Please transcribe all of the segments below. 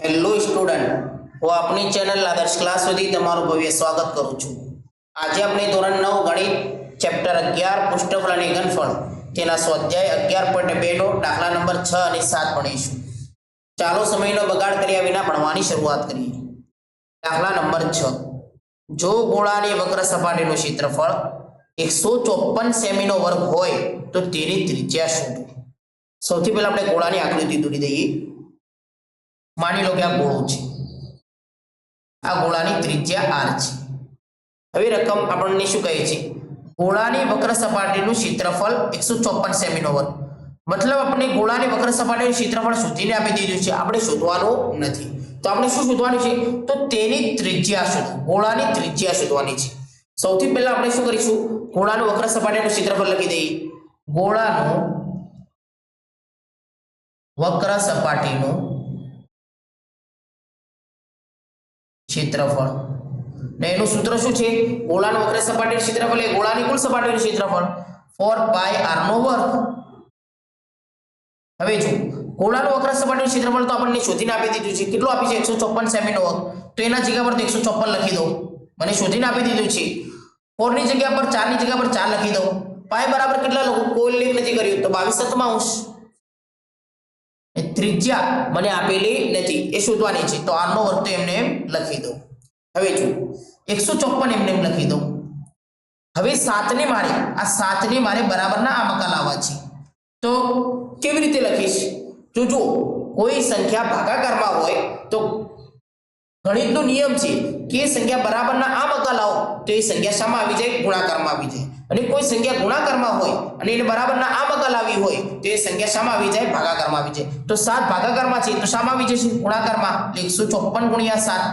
Hello student હું આપણી channel આદર્શ ક્લાસ સુધી તમારું ભવ્ય સ્વાગત કરું છું. આજે આપણે ધોરણ નવ ગણિત ચેપ્ટર અગિયાર પુષ્ઠફળ અને ઘનફળ તેના સ્વાધ્યાય અગિયાર પોઈન્ટ બે નો દાખલા નંબર છ અને સાત ભણીશું. ચાલો સમયનો બગાડ કર્યા વિના ભણવાની શરૂઆત કરીએ. દાખલા નંબર છ. જો ગોળાની વક્ર સપાટીનું ક્ષેત્રફળ એકસો ચોપન સેમીનો વર્ગ હોય તો તેની ત્રિજ્યા શોધો સૌથી પહેલા આપણે ગોળાની આકૃતિ દોરી દઈએ. માની લો કે આ ગોળો છે. આ ગોળાની ત્રિજ્યા આર છે. હવે રકમ આપણને શું કહે છે? ગોળાની વક્ર સપાટીનું ક્ષેત્રફળ એકસો ચોપન સેમીનો વર્ગ મતલબ આપણે ગોળાની વક્ર સપાટીનું ક્ષેત્રફળ શોધીને આપી દીધું છે. આપણે શોધવાનું નથી. તો આપણે શું શોધવાનું છે? તો તેની ત્રિજ્યા શોધો. ગોળાની ત્રિજ્યા શોધવાની છે. સૌથી પહેલા આપણે શું કરીશું? ગોળાનું વક્ર સપાટીનું ક્ષેત્રફળ લખી દઈએ. ગોળાનું વક્ર સપાટીનું ક્ષેત્રફળ. ને એનું સૂત્ર શું છે? ગોળાનું વક્ર સપાટીનું ક્ષેત્રફળ એ ગોળાની કુલ સપાટીનું ક્ષેત્રફળ. ફોર પાઈ r નો વર્ગ. હવે જો, ગોળાનું અગ્ર સપાટીનું ક્ષેત્રફળ તો આપણને શોધીને આપી દીધું છે. કેટલું આપી છે? એકસો સેમી નો વર્ગ. તો એના જગ્યા પર તો એકસો ચોપન લખી દો. મને શોધીને આપી દીધું છે. 4 ની જગ્યા પર 4 ની જગ્યા પર ચાર લખી દો. પાય બરાબર કેટલા લખું? કોઈ લેખ નથી કર્યું. તો બાવીસ સત્તાવંશ એ ત્રિજ્યા મને આપેલી નથી. એ શોધવાની છે. તો આરનો વર્ગ એમને એમ લખી દો હવે જો એકસો ચોપન એમને એમ લખી દો હવે સાતને મારે. આ સાતને મારે બરાબરના આ મકા લાવવા છે. તો કેવી રીતે લખીશ? જો જો કોઈ સંખ્યા ભાગાકારમાં હોય તો ગણિતનો નિયમ છે કે સંખ્યા બરાબરના આ મકા લાવો તો એ સંખ્યા શામાં આવી જાય? ગુણાકારમાં આવી જાય. અને કોઈ સંખ્યા ગુણાકારમાં હોય અને એને બરાબરના આ મકા આવી હોય, તો એ સંખ્યા શામાં આવી જાય, ભાગાકારમાં આવી જાય. તો સાત ભાગાકારમાં છે, તો શામાં આવી જશે. ગુણાકારમાં એટલે એકસો ચોપન ગુણ્યા સાત.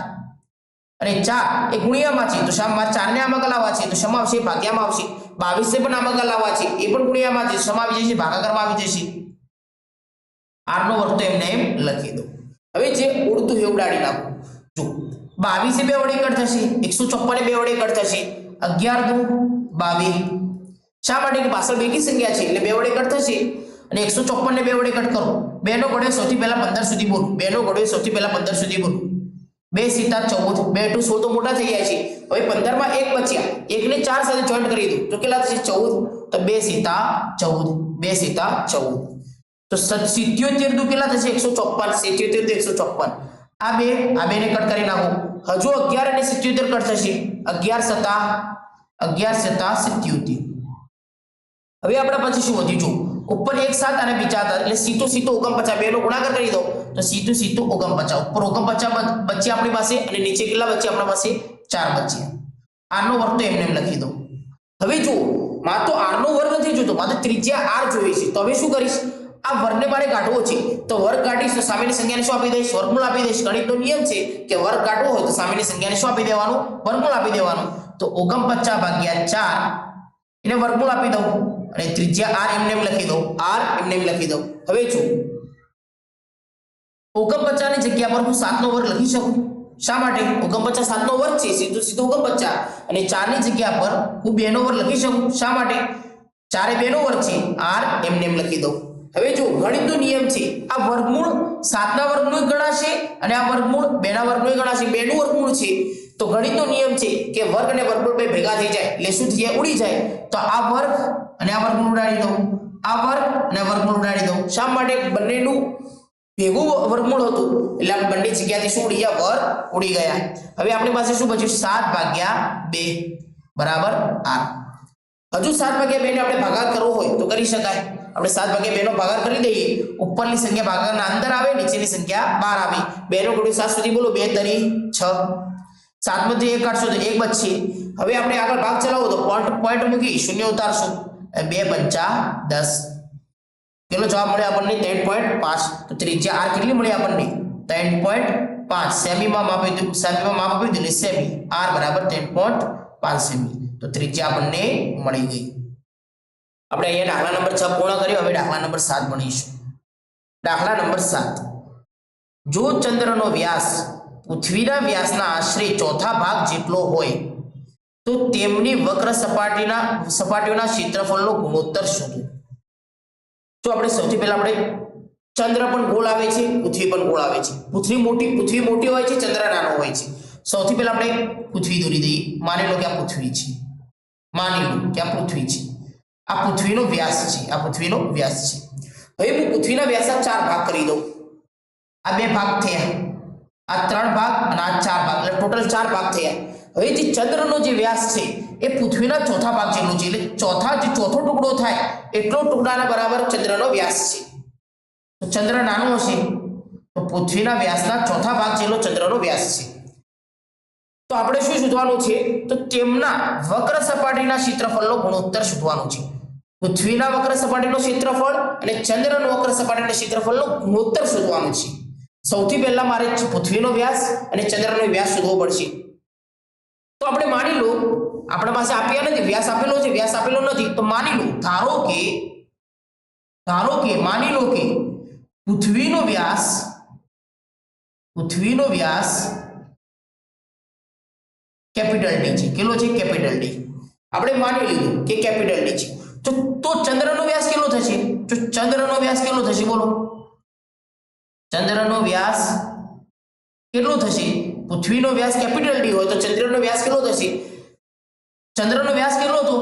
અને ચાર એ ગુણ્યામાં છે, તો શામાં ચારને આમાં કલાવા છે, તો શમાં આવશે, ભાગ્યામાં આવશે. બાવીસે પણ આમાં લાવવા છે, એ પણ ગુણ્યામાં છે, શમાં આવી જશે, ભાગાકારમાં આવી જશે. આરનો વર્ગ તો એમને એમ લખી દો હવે જે ઉડતું એવું ઉડાડી નાખો. જો, બાવીસે બે વડે કટ થશે, એકસો ચોપને બે વડે કટ થશે. અગિયાર દુ બાવીસ. શા માટે કે પાછળ બેકી સંખ્યા છે? એટલે બે વડે કટ થશે. અને એકસો ચોપન ને બે વડે કટ કરો. બે નો ગોળે સૌથી પહેલા પંદર સુધી બોલું. બે નો ગોળે સૌથી પહેલા પંદર સુધી બોલું. બે સીતા ચૌદ. બે ટુ સોળ તો મોટા થઈ ગયા છે. હવે પંદરમાં એક બચ્યા. એકને ચાર સાથે જોઈન્ટ કરી દઉં તો કેટલા થશે? ચૌદ. તો બે સીતા ચૌદ. બે સીતા ચૌદ. તો સિત્યોતેર દુ કેટલા થશે? એકસો ચોપન. સિત્યોતેર દુ એકસો ચોપન. આ બે, આ બેને કટ કરી નાખો. હજુ અગિયાર અને સિત્યોતેર કટ થશે. અગિયાર સતા અગિયાર સતા સિત્યોતેર. હવે આપણે પછી શું વધ્યું? જો ઉપર એક સાત અને બીજા હતા એટલે સીધો સીધો ઓગણપચાસ. પેલો બે ગુણાકાર કરી દો. તો સીધું સીધું ઓગમ પચાસ ઉપર ઓગણપચાસ બચ્ચે આપણી પાસે અને નીચે કેટલા બચ્ચે આપણા પાસે? ચાર બચ્ચે આરનો વર્ગ તો એમને એમ લખી દો હવે જુઓ. મારે તો આરનો વર્ગ નથી જોતો મારે ત્રિજ્યા આર જોઈએ છે. તો હવે શું કરીશ? આ વર્ગને મારે કાઢવો છે. તો વર્ગ કાઢીશ તો સામેની સંખ્યાને શું આપી દઈશ? વર્ગમૂળ આપી દઈશ. ગણિતનો નિયમ છે કે વર્ગ કાઢવો હોય તો સામેની સંખ્યાને શું આપી દેવાનું? વર્ગમૂળ આપી દેવાનું. તો ઓગમ પચાસ ભાગ્યા ચાર. એને વર્ગમૂળ આપી દઉં. અને ત્રિજ્યા આર એમને એમ લખી દઉં. આર એમને એમ લખી દઉં. હવે જો ઓગમ પચાસની જગ્યા પર હું સાતનો વર્ગ લખી શકું? શા માટે? ઓગમ પચાસ સાતનો વર્ગ છે. સીધું સીધું ઓગમ પચાસ અને ચારની જગ્યા પર હું બેનો વર્ગ લખી શકું. શા માટે? ચારે બેનો વર્ગ છે. આર એમને એમ લખી દઉં. હવે જો ગણિતનો નિયમ છે, આ વર્ગમૂળ સાતના વર્ગનું ગણાશે અને આ વર્ગમૂળ બેના વર્ગનું ગણાશે. બેનું વર્ગમૂળ છે. તો ગણિતનો નિયમ છે કે વર્ગ અને વર્ગમૂળ બે ભેગા થઈ જાય, એટલે શું થઈ ઉડી જાય? તો આ વર્ગ અને આ વર્ગમૂળ ઉડાડી દઉં. આ વર્ગ અને વર્ગમૂળ ઉડાડી દઉં. શા માટે? બંનેનું ભેગું વર્ગમૂળ હતું. એટલે આ બંને જગ્યાથી શું ઉડી ગયા? વર્ગ ઉડી ગયા. હવે આપણી પાસે શું બચ્યું સાત ભાગ્યા બે. બરાબર? આર. હજુ સાત ભાગ્યા બે ને આપણે ભાગાકાર કરવો હોય તો કરી શકાય. આપણે સાત ભાગ્યા બેનો ભાગાકાર કરી દઈએ. ઉપરની સંખ્યા ભાગાકારના અંદર આવે, નીચેની સંખ્યા બાર આવે. બે નો ગોળી સાત સુધી બોલો, બે તરી છ. સાતમાંથી એક કાઢશો તો એક બચશે. હવે આપણે આગળ ભાગ ચલાવો તો પોઈન્ટ પોઈન્ટ મૂકી શૂન્ય ઉતારશું. બે પંચા દસ. કેટલો જવાબ મળે આપણને? ત્રણ પોઈન્ટ પાંચ. તો ત્રિજ્યા આર કેટલી મળી આપણને? ત્રણ પોઈન્ટ પાંચ. સેમીમાં માપી દીધું સેમીમાં માપ આપી દીધું સેમી. આર બરાબર ત્રણ પોઈન્ટ પાંચ સેમી. તો ત્રિજ્યા આપણને મળી ગઈ. આપણે અહીંયા દાખલા નંબર છ પૂર્ણ કર્યો, હવે દાખલા નંબર સાત ભણીશું. દાખલા નંબર સાત. જો ચંદ્રનો વ્યાસ પૃથ્વીના વ્યાસના આશરે ચોથા ભાગ જેટલો હોય, તો તેમની વક્ર સપાટીના, સપાટીઓના ક્ષેત્રફળનો ગુણોત્તર શોધો. જો આપણે સૌથી પહેલા આપણે ચંદ્ર પણ ગોળ આવે છે, પૃથ્વી પણ ગોળ આવે છે. પૃથ્વી મોટી પૃથ્વી મોટી હોય છે, ચંદ્ર નાનો હોય છે. સૌથી પહેલા આપણે પૃથ્વી દોરી દઈએ. માની લો કે આ પૃથ્વી છે. માની લો કે આ પૃથ્વી છે. આ પૃથ્વીનો વ્યાસ છે, આ પૃથ્વીનો વ્યાસ છે. હવે હું પૃથ્વીના વ્યાસના ચાર ભાગ કરી દઉં. આ બે ભાગ થયા. આ ત્રણ ભાગ અને આ ચાર ભાગ, એટલે ટોટલ ચાર ભાગ થયા. હવે જે ચંદ્રનો જે વ્યાસ છે, એ પૃથ્વીના ચોથા ભાગ જેટલો છે, એટલે ચોથા જે ચોથો ટુકડો થાય, એટલો ટુકડાના બરાબર ચંદ્રનો વ્યાસ છે. તો ચંદ્ર નાનો હશે, તો પૃથ્વીના વ્યાસના ચોથા ભાગ જેટલો ચંદ્રનો વ્યાસ છે. તો આપણે શું શોધવાનું છે? તો તેમના વક્ર સપાટીના ક્ષેત્રફળનો ગુણોત્તર શોધવાનું છે. પૃથ્વીના વક્ર સપાટીનું ક્ષેત્રફળ અને ચંદ્રનું વક્ર સપાટીના ક્ષેત્રફળનું ગુણોત્તર શોધવાનું છે. સૌથી પહેલા મારે પૃથ્વીનો વ્યાસ અને ચંદ્રનો વ્યાસ શોધવો પડશે. તો આપણે માની લો, આપણા પાસે આપ્યા નથી, વ્યાસ આપેલો છે, વ્યાસ આપેલો નથી, તો માની લો, ધારો કે ધારો કે, માની લો કે પૃથ્વીનો વ્યાસ પૃથ્વીનો વ્યાસ કેપિટલ ડી છે. કેટલો છે? કેપિટલ ડી આપણે માની લીધું કે કેપિટલ ડી છે. તો ચંદ્રનો વ્યાસ કેટલો થશે? તો ચંદ્રનો વ્યાસ કેટલો થશે? બોલો. ચંદ્રનો વ્યાસ કેટલો થશે? પૃથ્વીનો વ્યાસ કેપિટલ ડી હોય તો ચંદ્રનો વ્યાસ કેટલો થશે? ચંદ્રનો વ્યાસ કેટલો હતો?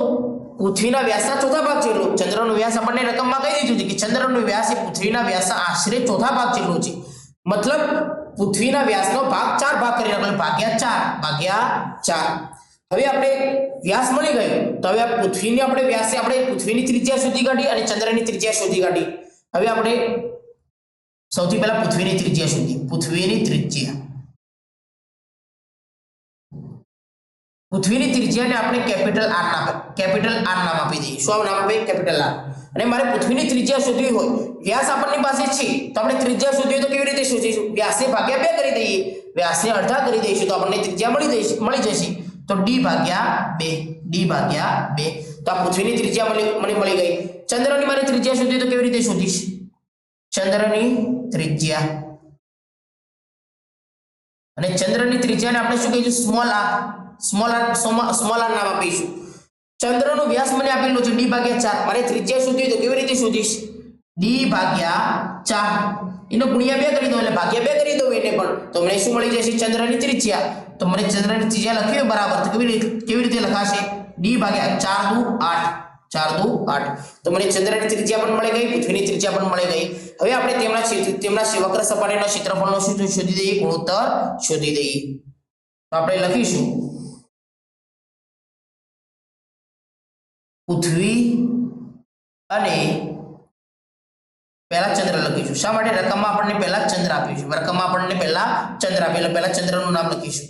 પૃથ્વીના વ્યાસના ચોથા ભાગ જેટલો. ચંદ્રનો વ્યાસ આપણને રકમમાં કહી દીધું છે કે ચંદ્રનો વ્યાસ એ પૃથ્વીના વ્યાસના આશરે ચોથા ભાગ જેટલો છે. મતલબ પૃથ્વીના વ્યાસનો ભાગ ચાર ભાગ કરી નાખો. ભાગ્યા ચાર ભાગ્યા ચાર. હવે આપણે વ્યાસ મળી ગયો. તો હવે આ પૃથ્વીની આપણે વ્યાસે આપણે પૃથ્વીની ત્રિજ્યા શોધી કાઢી અને ચંદ્રની ત્રિજ્યા શોધી કાઢી. હવે આપણે સૌથી પહેલા પૃથ્વીની ત્રિજ્યા શોધી પૃથ્વીની ત્રિજ્યા. પૃથ્વીની ત્રિજ્યાને આપણે કેપિટલ આર નામ કેપિટલ આર નામ આપી દઈએ. શું નામ આપે? કેપિટલ આર અને મારે પૃથ્વીની ત્રિજ્યા શોધવી હોય. વ્યાસ આપણની પાસે છે. તો આપણે ત્રિજ્યા શોધવી તો કેવી રીતે શોધીશું? વ્યાસે ભાગ્યા બે કરી દઈએ. વ્યાસને અડધા કરી દઈશું તો આપણને ત્રિજ્યા મળી જશે મળી જશે. તો ડી ભાગ્યા બે, ડી ભાગ્યા બે. તો આ પૃથ્વીની ત્રિજ્યા મને મને મળી ગઈ. ચંદ્રની મારે ત્રિજ્યા શોધી તો કેવી રીતે શોધીશ? ચંદ્રની ત્રિજ્યા. અને ચંદ્રની ત્રિજ્યાને આપણે શું કહીશું? Small r small r small r નામ આપીશું. ચંદ્રનો વ્યાસ મને આપેલો છે ડી ભાગ્યા ચાર. મારે ત્રિજ્યા શોધી તો કેવી રીતે શોધીશ? ડી ભાગ્યા ચાર. એનો ગુણ્યા બે કરી દો એટલે ભાગ્યા બે કરી દો એને પણ. તો મને શું મળી જશે? ચંદ્રની ત્રિજ્યા. તો મને ચંદ્રની ત્રિજ્યા લખવી બરાબર. કેવી રીતે કેવી રીતે લખાશે? ડી ભાગ્યા ચાર દુ આઠ. ચાર દુ આઠ. તો મને ચંદ્રની ત્રિજ્યા પણ મળી ગઈ, પૃથ્વીની ત્રિજ્યા પણ મળી ગઈ. હવે આપણે તેમના તેમના વક્ર સપાટીના ક્ષેત્રફળનો શું શોધી દઈએ, ગુણોત્તર શોધી દઈએ. તો આપણે લખીશું. પૃથ્વી અને પહેલા ચંદ્ર લખીશું. શા માટે? રકમમાં આપણને પહેલા ચંદ્ર આપ્યું છે. રકમમાં આપણને પહેલા ચંદ્ર આપ્યું. એટલે પહેલા ચંદ્રનું નામ લખીશું.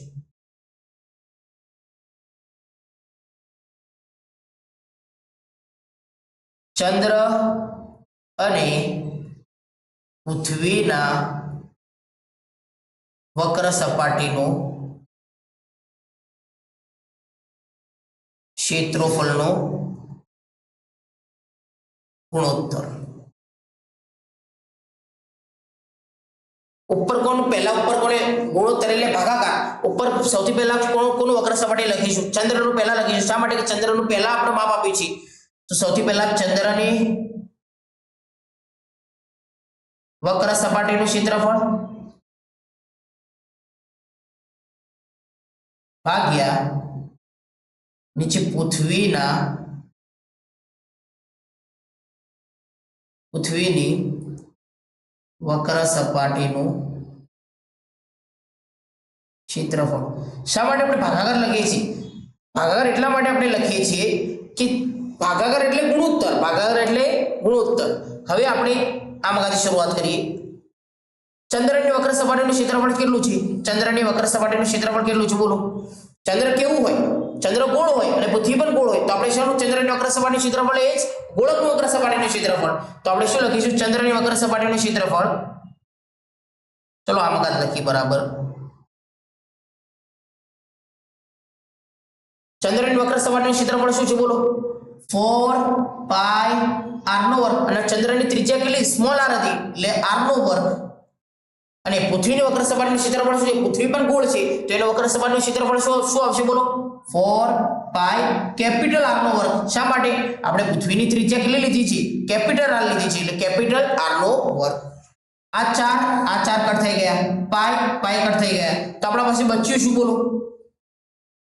ચંદ્ર અને પૃથ્વીના વક્ર સપાટીનો ક્ષેત્રફળનો ગુણોત્તર. ઉપર કોણ? પહેલા ઉપર કોને ગુણોત્તર એટલે ભાગાકાર. ઉપર સૌથી પહેલા કોણ કોનું વક્ર સપાટી લખીશું? ચંદ્રનું પહેલા લખીશું. શા માટે? કે ચંદ્રનું પહેલા આપણે માપ આપ્યું છે તો સૌથી પહેલા ચંદ્રની વક્ર સપાટીનું ક્ષેત્રફળ ભાગ્યા નીચે પૃથ્વીના પૃથ્વીની વક્ર સપાટીનું ક્ષેત્રફળ. શા માટે આપણે ભાગાકાર લખીએ છીએ? ભાગાકાર એટલા માટે આપણે લખીએ છીએ કે ભાગાકાર એટલે ગુણોત્તર. ભાગાકાર એટલે ગુણોત્તર. હવે આપણે આમાંથી શરૂઆત કરીએ. ચંદ્રની વક્ર સપાટીનું ક્ષેત્રફળ કેટલું છે? ચંદ્રની વક્ર સપાટીનું ક્ષેત્રફળ કેટલું છે? બોલો. ચંદ્ર કેવું હોય? ચંદ્ર ગોળ હોય અને પૃથ્વી પણ ગોળ હોય. તો આપણે શું ચંદ્રની વક્ર સપાટીનું ક્ષેત્રફળ એ જ ગોળકનું વક્ર સપાટીનું ક્ષેત્રફળ તો આપણે શું લખીશું? ચંદ્રની વક્ર સપાટીનું ક્ષેત્રફળ ચલો આમ મકાન લખી બરાબર. ચંદ્રની વક્ર સપાટીનું ક્ષેત્રફળ શું છે? બોલો. ફોર પાઈ r નો વર્ગ. અને ચંદ્રની ત્રિજ્યા કેટલી? સ્મોલ r હતી. એટલે r નો વર્ગ. અને પૃથ્વીની વક્ર સપાટીનું ક્ષેત્રફળ શું છે? પૃથ્વી પણ ગોળ છે. તો એનો વક્ર સપાટીનું ક્ષેત્રફળ શું શું આવશે? બોલો. ફોર પાય કેપિટલ આર નો વર્ગ. શા માટે? આપણે પૃથ્વીની ત્રિજ્યા કેટલી લીધી છે? કેપિટલ આર લીધી છે. એટલે કેપિટલ આર નો વર્ગ. આ ચાર આ ચાર કટ થઈ ગયા. પાય પાય કટ થઈ ગયા. તો આપણા પાસે બચ્યું શું? બોલો.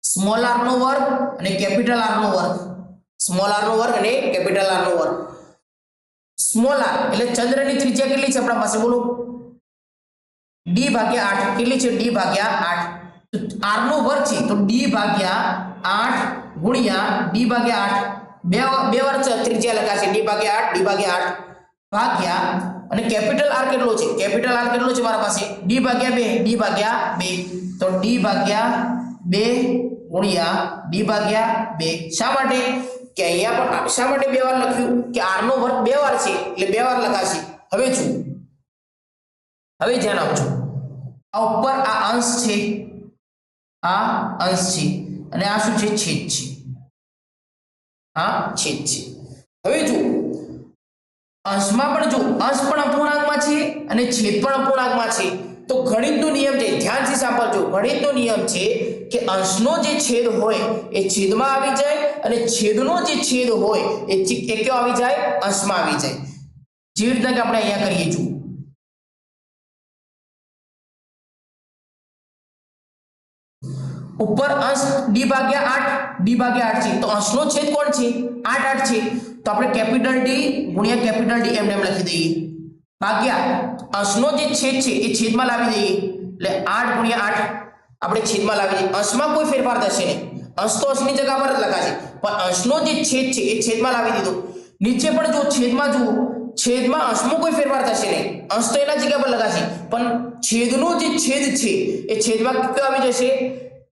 સ્મોલ આર નો વર્ગ અને કેપિટલ આર નો વર્ગ. સ્મોલ આર નો વર્ગ અને કેપિટલ આર નો વર્ગ. સ્મોલ આર એટલે ચંદ્રની ત્રિજ્યા કેટલી છે આપણા પાસે? બોલો. ડી ભાગ્યા આઠ કેટલી છે ડી ભાગ્યા આઠ આર નો વર્ગ છે તો ડી ભાગ્યા આઠ ગુણ્યા ડી ભાગ્યા આઠ બે બે વાર ત્રિજ્યા લખાશે ડી ભાગ્યા આઠ ડી ભાગ્યા આઠ ભાગ્યા અને કેપિટલ આર કેટલો છે કેપિટલ આર કેટલો છે મારા પાસે ડી ભાગ્યા બે ડી ભાગ્યા બે તો ડી ભાગ્યા બે ગુણ્યા ડી ભાગ્યા બે શા માટે કે અહીંયા પણ શા માટે બે વાર લખ્યું કે આર નો વર્ગ બે વાર છે એટલે બે વાર લખાશે હવે છું હવે ધ્યાન આપજો આ ઉપર આ અંશ છે. આ અંશ છે. અને આ શું છે? છેદ છે. આ છેદ છે. હવે જુઓ. અંશમાં પણ જો અંશ પણ અપૂર્ણાંકમાં છે અને છેદ પણ અપૂર્ણાંકમાં છે, તો ગણિતનો નિયમ છે. ધ્યાનથી સાંભળજો. ગણિતનો નિયમ છે કે અંશનો જે છેદ હોય એ છેદમાં આવી જાય અને છેદનો જે છેદ હોય એ કયો આવી જાય? અંશમાં આવી જાય. જેવી રીતના કે આપણે અહીંયા કરીએ જુઓ ઉપર અંશ d ભાગ્યા આઠ, ડી ભાગ્યા આઠ છે. તો અંશનો છેદ કોણ છે? આઠ આઠ છે. તો આપણે કેપિટલ d ગુણ્યા કેપિટલ d એમને એમ લખી દઈએ. ભાગ્યા. અંશનો જે છેદ છે એ છેદમાં લાવી દઈએ. એટલે આઠ ગુણ્યા આઠ આપણે છેદમાં લાવી દઈએ. અંશમાં કોઈ ફેરફાર થશે નહીં. અંશ તો અંશની જગ્યા પર જ લખાશે. પણ અંશનો જે છેદ છે એ છેદમાં લાવી દીધો. નીચે પણ જો છેદમાં જુઓ, છેદમાં અંશમાં કોઈ ફેરફાર થશે નહીં. અંશ તો એના જગ્યા પર લગાશે પણ છેદનો જે છેદ છે એ છેદમાં કયો આવી જશે?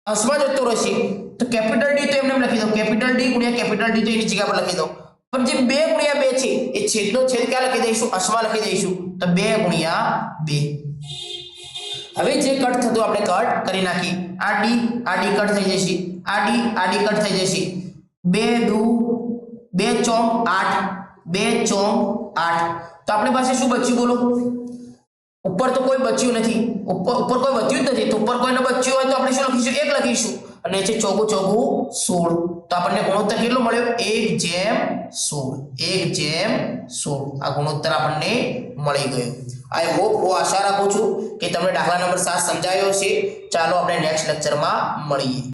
અંશમાં જતો રહેશે તો કેપિટલ ડી તો એમને લખી દો. કેપિટલ ડી ગુણ્યા કેપિટલ ડી તો એની જગ્યા પર લખી દો. પણ જે બે ગુણ્યા બે છે, એ છેદનો છેદ ક્યાં લખી દઈશું? અંશમાં લખી દઈશું. તો બે ગુણ્યા બે. હવે જે કટ થતું આપણે કટ કરી નાખી આ ડી આ ડી કટ થઈ જશે. આ ડી આ ડી કટ થઈ જશે. બે દુ, બે ચોક આઠ. બે ચોક આઠ. તો આપણી પાસે શું બચ્યું બોલો? ઉપર તો કોઈ બચ્યું નથી. ઉપર ઉપર કોઈ બચ્યું જ નથી. તો ઉપર કોઈને બચ્યું હોય તો આપણે શું લખીશું? એક લખીશું. અને છે ચોગું ચોગું, સોળ. તો આપણને ગુણોત્તર કેટલો મળ્યો? એક જેમ સોળ. એક જેમ સોળ. આ ગુણોત્તર આપણને મળી ગયો. આઈ હોપ હું આશા રાખું છું કે તમને દાખલા નંબર સાત સમજાયો છે ચાલો આપણે નેક્સ્ટ લેક્ચરમાં મળીએ.